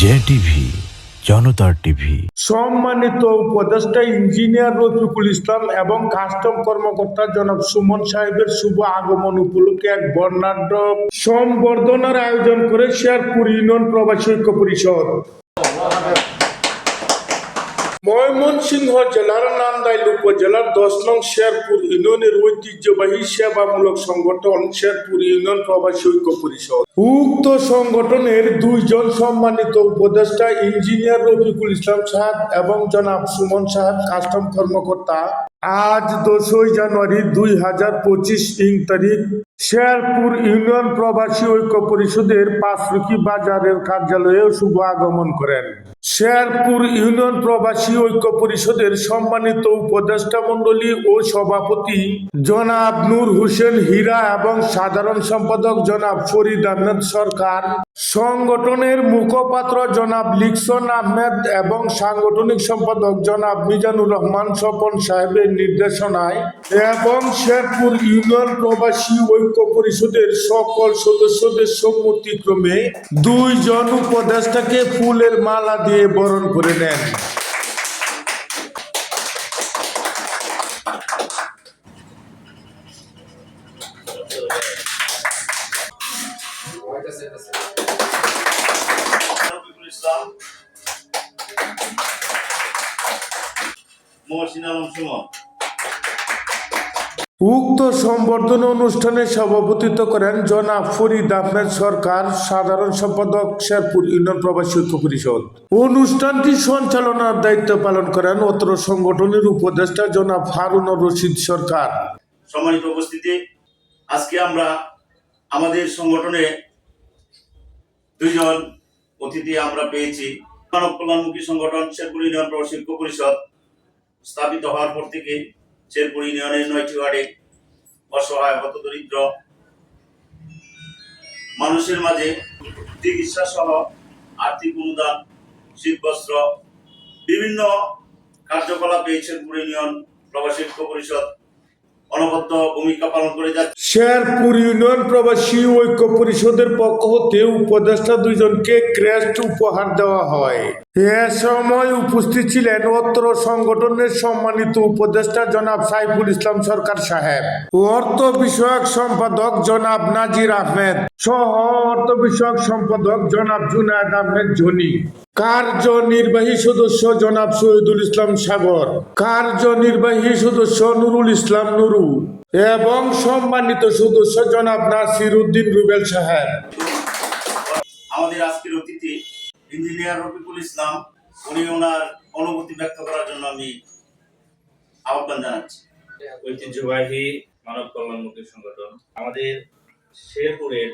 J TV জনতার TV. সম্মানিত উপদেষ্টা, ইঞ্জিনিয়ার রফিকুল ইসলাম এবং কাস্টম কর্মকর্তা জনাব সুমন সাহেবের শুভ আগমন উপলক্ষে এক বর্ণাঢ্য সম্বর্ধনার আয়োজন করে শেরপুর ইউনিয়ন প্রবাসী ঐক্য পরিষদ। ময়মনসিংহ জেলার নান্দাইল উপজেলার দশ নং শেরপুর ইউনিয়নের ঐতিহ্যবাহী সেবামূলক সংগঠন শেরপুর ইউনিয়ন প্রবাসী ঐক্য পরিষদ। উক্ত সংগঠনের দুইজন সম্মানিত উপদেষ্টা ইঞ্জিনিয়ার রফিকুল ইসলাম সাহেব এবং জনাব সুমন সাহেব কাস্টম কর্মকর্তা। আজ দশই জানুয়ারি দুই হাজার পঁচিশ ইং তারিখ। শেরপুর ইউনিয়ন প্রবাসী ঐক্য পরিষদের পাঁচরুকি বাজারের কার্যালয়ে শুভ আগমন করেন। শেরপুর ইউনিয়ন প্রবাসী ঐক্য পরিষদের সম্মানিত উপদেষ্টা মণ্ডলী ও সভাপতি জনাব নূর হোসেন হীরা এবং সাধারণ সম্পাদক জনাব ফরিদ আহমেদ সরকার, সংগঠনের মুখপাত্র জনাব লিকসন আহমেদ এবং সাংগঠনিক সম্পাদক জনাব মিজানুর রহমান স্বপন সাহেবের নির্দেশনায় এবং শেরপুর ইউনিয়ন প্রবাসী ঐক্য পরিষদের সকল সদস্যদের সম্মতিক্রমে দুইজন উপদেষ্টাকে ফুলের মালা দিয়ে বরণ করে নেন। মহসিন আলম সুমন। উক্ত সম্বর্ধনা অনুষ্ঠানে সভাপতিত্ব করেন জনাব ফরিদ আহমেদ সরকার, সাধারণ সম্পাদক শেরপুর ইউনিয়ন প্রবাসী ঐক্য পরিষদ। অনুষ্ঠানটি সঞ্চালনার দায়িত্ব পালন করেন অত্র সংগঠনের উপদেষ্টা জনাব হারুন রশিদ সরকার। সম্মানিত উপস্থিতি, আজকে আমরা আমাদের সংগঠনে দুইজন অতিথি আমরা পেয়েছি। মানব কল্যাণমুখী সংগঠন শেরপুর ইউনিয়ন প্রবাসী ঐক্য পরিষদ স্থাপিত হওয়ার পর থেকে শেরপুর ইউনিয়নের নয়টি ওয়ার্ডে অসহায়, হতদরিদ্র মানুষের মাঝে চিকিৎসা সহ আর্থিক অনুদান, শীতবস্ত্র, বিভিন্ন কার্যকলাপে শেরপুর ইউনিয়ন প্রবাসী ঐক্য পরিষদ অনবদ্য ভূমিকা পালন করে যাচ্ছে। শেরপুর ইউনিয়ন প্রবাসী ঐক্য পরিষদের পক্ষ হতে উপদেষ্টা দুইজনকে ক্রেস্ট উপহার দেওয়া হয়। এ সময় উপস্থিত ছিলেন অত্র সংগঠনের সম্মানিত উপদেষ্টা জনাব সাইফুল ইসলাম সরকার সাহেব অর্থ বিষয়ক সম্পাদক জনাব নাজির আহমেদ সহ অর্থ বিষয়ক সম্পাদক জনাব জুনায়দ আহমেদ জনি কার্যনির্বাহী সদস্য জনাব শহীদুল ইসলাম সাগর। কার্যনির্বাহী সদস্য নুরুল ইসলাম নুরু। এবং সম্মানিত সদস্য জনাব নাসির উদ্দিন রুবেল সাহেব। আমাদের আজকের অতিথি ইঞ্জিনিয়ার রফিকুল ইসলাম, উনি ওনার অনুভূতি ব্যক্ত করার জন্য আমি আহ্বান জানাচ্ছি। ঐতিহ্যবাহী মানব কল্যাণমুখী সংগঠন, আমাদের শেরপুরের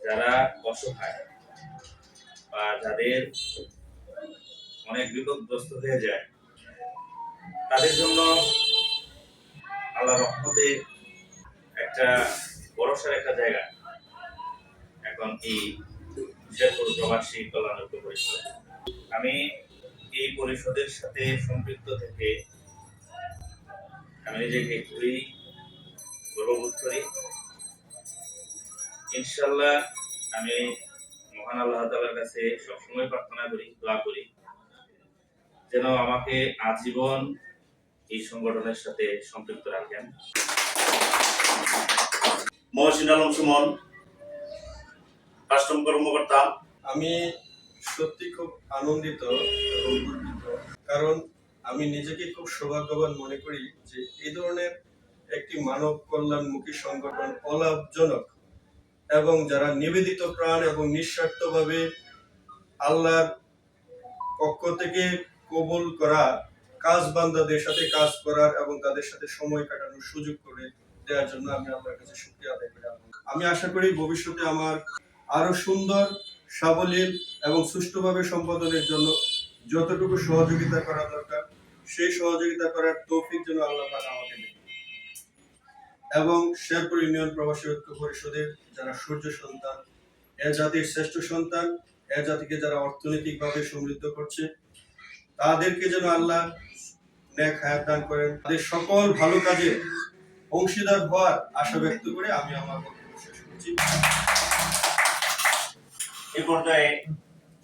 যারা অসহায় বা যাদের অনেক বিপদগ্রস্ত হয়ে যায়, তাদের জন্য আল্লাহ রহমতে একটা ভরসার একটা জায়গা এখন এই আমি এই পরিষদের সাথে সম্পৃক্ত থেকে আমি নিজেকে খুবই গর্ববোধ করি। ইনশাল্লাহ আমি মহান আল্লাহ তালার কাছে সবসময় প্রার্থনা করি, দোয়া করি, যেন আমাকে আজীবন এই সংগঠনের সাথে সম্পৃক্ত রাখেন। মহসিন আলম সুমন কাস্টম কর্মকর্তা আমি সত্যি খুব আনন্দিত কারণ আমি নিজেকে খুব সৌভাগ্যবান মনে করি যে এই ধরনের একটি মানব কল্যাণমুখী সংগঠন অলাভজনক এবং যারা নিবেদিত প্রাণ এবং নিঃস্বার্থভাবে আল্লাহর পক্ষ থেকে কবুল করা, কাজ বান্দাদের সাথে কাজ করার এবং তাদের সাথে সময় কাটানোর সুযোগ করে দেওয়ার জন্য আমি আপনার কাছে আদায় করি। আমি আশা করি ভবিষ্যতে আমার আরও সুন্দর, সাবলীল এবং সুষ্ঠুভাবে সম্পাদনের জন্য যতটুকু সহযোগিতা করা দরকার, সেই সহযোগিতা করার তৌফিক যেন আল্লাহ আমাকে এবং শেরপুর ইউনিয়ন প্রবাসী ঐক্য পরিষদের যারা সূর্য সন্তান, এ জাতির শ্রেষ্ঠ সন্তান, এ জাতিকে যারা অর্থনৈতিকভাবে সমৃদ্ধ করছে, তাদেরকে যেন আল্লাহ ন্যাক হায়াত দান করেন। তাদের সকল ভালো কাজে অংশীদার হওয়ার আশা ব্যক্ত করে আমি আমার বক্তব্য শেষ করছি। এই পর্যায়ে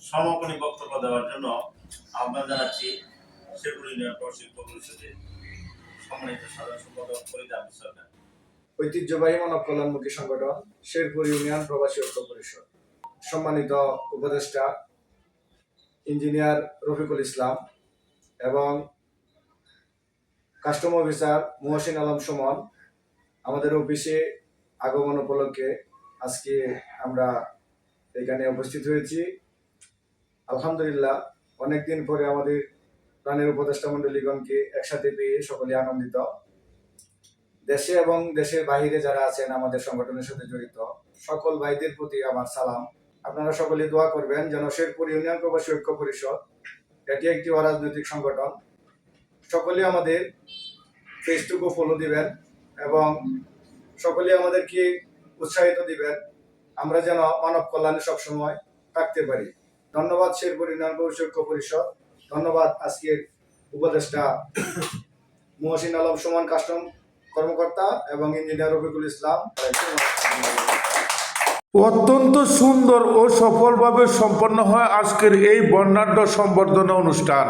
সমাপনী বক্তব্য দেওয়ার জন্য আহ্বান জানাচ্ছি শেরপুর ইউনিয়ন প্রশিক্ষক পরিষদের সম্মানিত সাধারণ সম্পাদক ফরিদ আহমেদ সরকার। ঐতিহ্যবাহী মানব কল্যাণমুখী সংগঠন শেরপুর ইউনিয়ন প্রবাসী ঐক্য পরিষদ। সম্মানিত উপদেষ্টা, ইঞ্জিনিয়ার রফিকুল ইসলাম এবং কাস্টম অফিসার মহসিন আলম সুমন। আমাদের অফিসে আগমন উপলক্ষে আজকে আমরা এখানে উপস্থিত হয়েছি। আলহামদুলিল্লাহ, অনেকদিন পরে আমাদের প্রাণের উপদেষ্টা মণ্ডলীগণকে একসাথে পেয়ে সকলে আনন্দিত। দেশে এবং দেশের বাইরে যারা আছেন, আমাদের সংগঠনের সাথে জড়িত, সকল ভাইদের প্রতি আমার সালাম। আপনারা সকলে দোয়া করবেন যেন শেরপুর ইউনিয়ন প্রবাসী ঐক্য পরিষদ, এটি একটি অরাজনৈতিক সংগঠন, সকলে আমাদের ফেসটুকু ফলো দিবেন এবং সকলে আমাদেরকে উৎসাহিত দিবেন। আমরা যেন মানব কল্যাণে সবসময় থাকতে পারি। ধন্যবাদ শেরপুর ইউনিয়ন প্রবাসী পরিষদ। ধন্যবাদ আজকের উপদেষ্টা মহসিন আলম সুমন কাস্টম কর্মকর্তা এবং ইঞ্জিনিয়ার রফিকুল ইসলাম। অত্যন্ত সুন্দর ও সফলভাবে সম্পন্ন হয় আজকের এই বর্ণাঢ্য সম্বর্ধনা অনুষ্ঠান।